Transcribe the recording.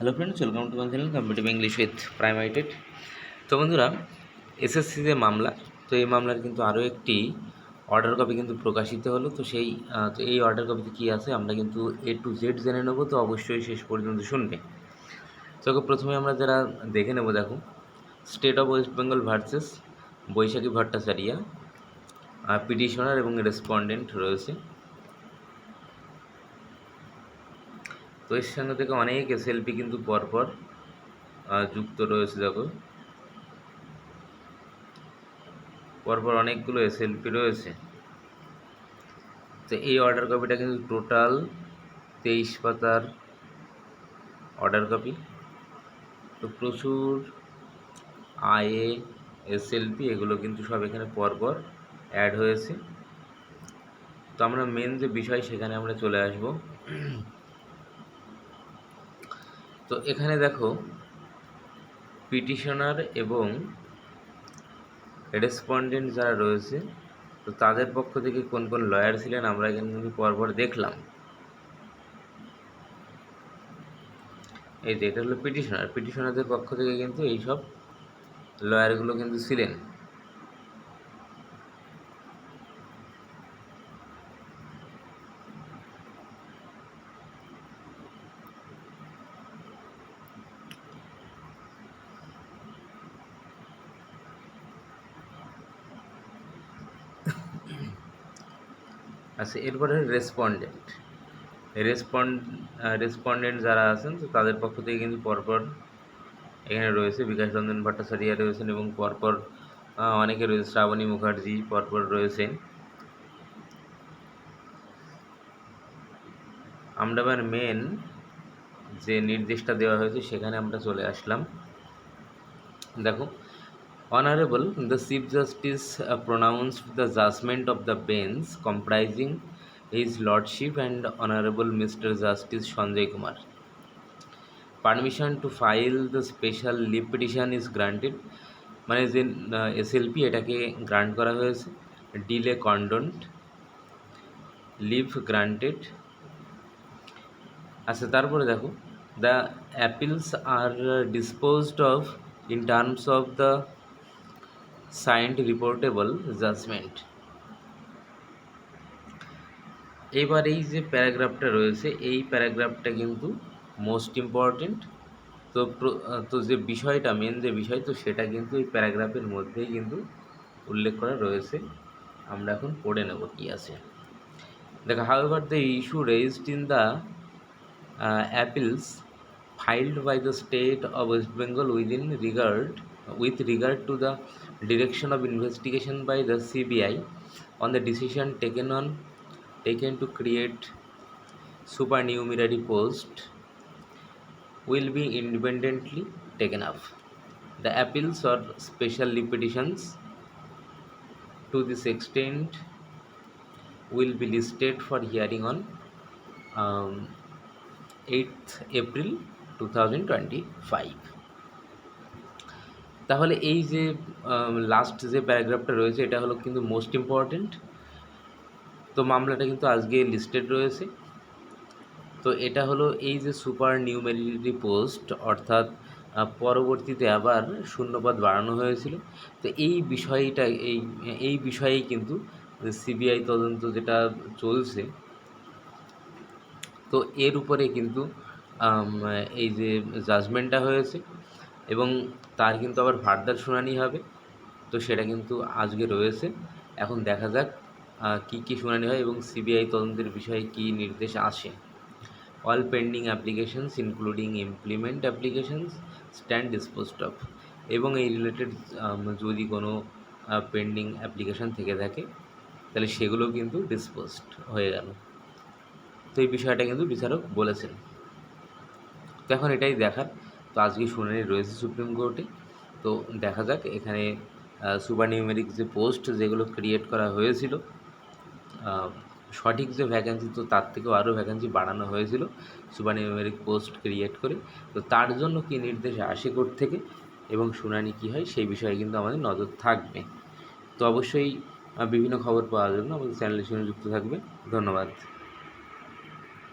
Hello friends welcome to my channel competitive English with প্রাইমাইটেড তো বন্ধুরা SSC যে মামলা, তো এই মামলার কিন্তু আরও একটি অর্ডার কপি কিন্তু প্রকাশিত হলো। তো সেই তো এই অর্ডার কপিতে কী আছে, আমরা কিন্তু এ টু জেড জেনে নেব। তো অবশ্যই শেষ পর্যন্ত শুনবে। তো প্রথমে আমরা যারা দেখে নেব, দেখো। State of West Bengal versus Baishakhi Bhattacharya petitioner এবং রেসপন্ডেন্ট রয়েছে। তো এর সঙ্গে থেকে অনেক এসএলপি কিন্তু পরপর যুক্ত রয়েছে দেখো। পরপর অনেকগুলো এসএলপি রয়েছে। তো এই অর্ডার কপিটা কিন্তু টোটাল তেইশ পাতার অর্ডার কপি তো প্রচুর আয়ে এসএলপি এগুলো কিন্তু সব এখানে পরপর অ্যাড হয়েছে। তো আমরা মেন যে বিষয় সেখানে আমরা চলে আসব। তো এখানে দেখো, পিটিশনার এবং রেসপন্ডেন্ট যারা রয়েছে, তো তাদের পক্ষ থেকে কোন কোন লয়ার ছিলেন আমরা এখানে কিন্তু পরপর দেখলাম। এই যে এটা হলো পিটিশনার, পিটিশনারদের পক্ষ থেকে কিন্তু এইসব লয়ারগুলো কিন্তু ছিলেন। আচ্ছা এরপরে রেসপন্ডেন্ট রেসপন্ড রেসপন্ডেন্ট যারা আছেন, তো তাদের পক্ষ থেকে কিন্তু পরপর এখানে রয়েছে বিকাশ রঞ্জন ভট্টাচার্য রয়েছেন এবং পরপর অনেকে রয়েছে, শ্রাবণী মুখার্জি পরপর রয়েছেন। আমরা এবার মেন যে নির্দেশটা দেওয়া হয়েছে, সেখানে আমরা চলে আসলাম। দেখো Honorable, the Chief Justice uh, pronounced the judgment of the bench comprising His Lordship and Honorable Mr. Justice Sanjay Kumar. Permission to file the special leave petition is granted মানে যে এসএলপি এটাকে গ্রান্ট করা হয়েছে delay কন্ডন্ট leave granted আচ্ছা তারপরে দেখো the appeals are disposed of in terms of the signed reportable judgement এবার এই যে প্যারাগ্রাফটা রয়েছে, এই প্যারাগ্রাফটা কিন্তু মোস্ট ইম্পর্টেন্ট তো তো যে বিষয়টা মেন যে বিষয়, তো সেটা কিন্তু এই প্যারাগ্রাফের মধ্যেই কিন্তু উল্লেখ করা রয়েছে। আমরা এখন পড়ে নেব কি আছে। দেখো however the issue raised in the appeals filed by the state of West Bengal within regard with regard to the direction of investigation by the CBI on the decision taken on taken to create supernumerary post will be independently taken up. The appeals or special petitions to this extent will be listed for hearing on um, 8th April 2025 তাহলে এই যে last যে প্যারাগ্রাফটা রয়েছে, এটা হলো কিন্তু most important তো মামলাটা কিন্তু আজকে লিস্টেড রয়েছে। তো এটা হলো এই যে সুপার নিউমেরিটি পোস্ট অর্থাৎ পরবর্তীতে আবার শূন্যপদ বাড়ানো হয়েছিল। তো এই বিষয়টা, এই এই বিষয়েই কিন্তু সিবিআই তদন্ত যেটা চলছে, তো এর উপরে কিন্তু এই যে জাজমেন্টটা হয়েছে। এবং তার কিন্তু আবার ফার্দার শুনানি হবে। তো সেটা কিন্তু আজকে রয়েছে। এখন দেখা যাক কী কী শুনানি হয় এবং সিবিআই তদন্তের বিষয়ে কী নির্দেশ আসে। All pending applications including implement applications stand disposed of এবং এই রিলেটেড যদি কোনো পেন্ডিং অ্যাপ্লিকেশন থেকে থাকে, তাহলে সেগুলো কিন্তু ডিসপোজড হয়ে গেল। তো এই বিষয়টা কিন্তু বিচারক বলেছেন। তো এখন এটাই দেখার। তো আজকে শুনানি রয়েছে সুপ্রিম কোর্টে তো দেখা যাক, এখানে সুপার নিউমেরিক যে পোস্ট যেগুলো ক্রিয়েট করা হয়েছিল সঠিক যে ভ্যাকেন্সি তো তার থেকেও আরও ভ্যাকেন্সি বাড়ানো হয়েছিল সুপার নিউমেরিক পোস্ট ক্রিয়েট করে। তো তার জন্য কী নির্দেশ আসে কোর্ট থেকে এবং শুনানি কী হয় সেই বিষয়ে কিন্তু আমাদের নজর থাকবে। তো অবশ্যই বিভিন্ন খবর পাওয়ার জন্য আমাদের চ্যানেলের সঙ্গে যুক্ত থাকবে ধন্যবাদ।